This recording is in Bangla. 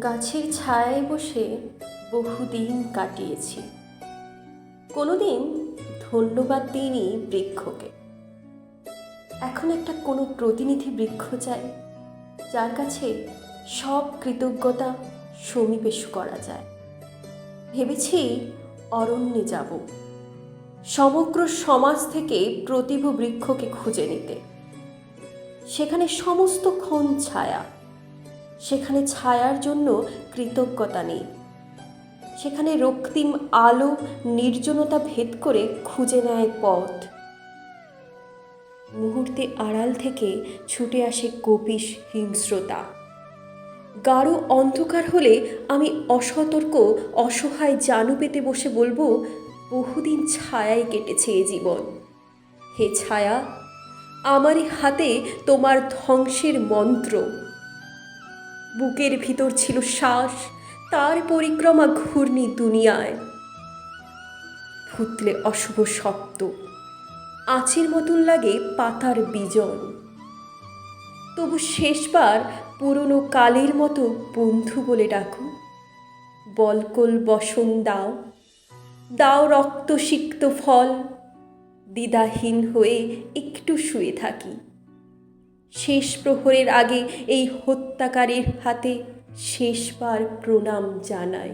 গাছের ছায়ায় বসে বহুদিন কাটিয়েছি। কোনোদিন ধন্যবাদ দিইনি বৃক্ষকে। এখন একটা কোনো প্রতিনিধি বৃক্ষ চাই, যার কাছে সব কৃতজ্ঞতা সমীপেশ করা যায়। ভেবেছি অরণ্যে যাব, সমগ্র সমাজ থেকে প্রতিভ বৃক্ষকে খুঁজে নিতে। সেখানে সমস্ত ক্ষণ ছায়া সেখানে ছায়ার জন্য কৃতজ্ঞতা নেই। সেখানে রক্তিম আলো, নির্জনতা ভেদ করে খুঁজে নেয় পথ। মুহূর্তে আড়াল থেকে ছুটে আসে কপিস হিংস্রতা। গাঢ় অন্ধকার হলে আমি অসতর্ক, অসহায় জানু পেতে বসে বলব, বহুদিন ছায়ায় কেটেছে এ জীবন। হে ছায়া, আমারই হাতে তোমার ধ্বংসের মন্ত্র। বুকের ভিতর ছিল শ্বাস, তার পরিক্রমা ঘূর্ণি দুনিয়ায়। ফুতলে অশুভ শব্দ, আঁচের মতন লাগে পাতার বিজন। তবু শেষবার পুরনো কালের মতো বন্ধু বলে ডাকো। বলকল বসন দাও দাও রক্তসিক্ত ফল, দ্বিধাহীন হয়ে একটু শুয়ে থাকি। শেষ প্রহরের আগে এই হত্যাকারীর হাতে শেষবার প্রণাম জানাই।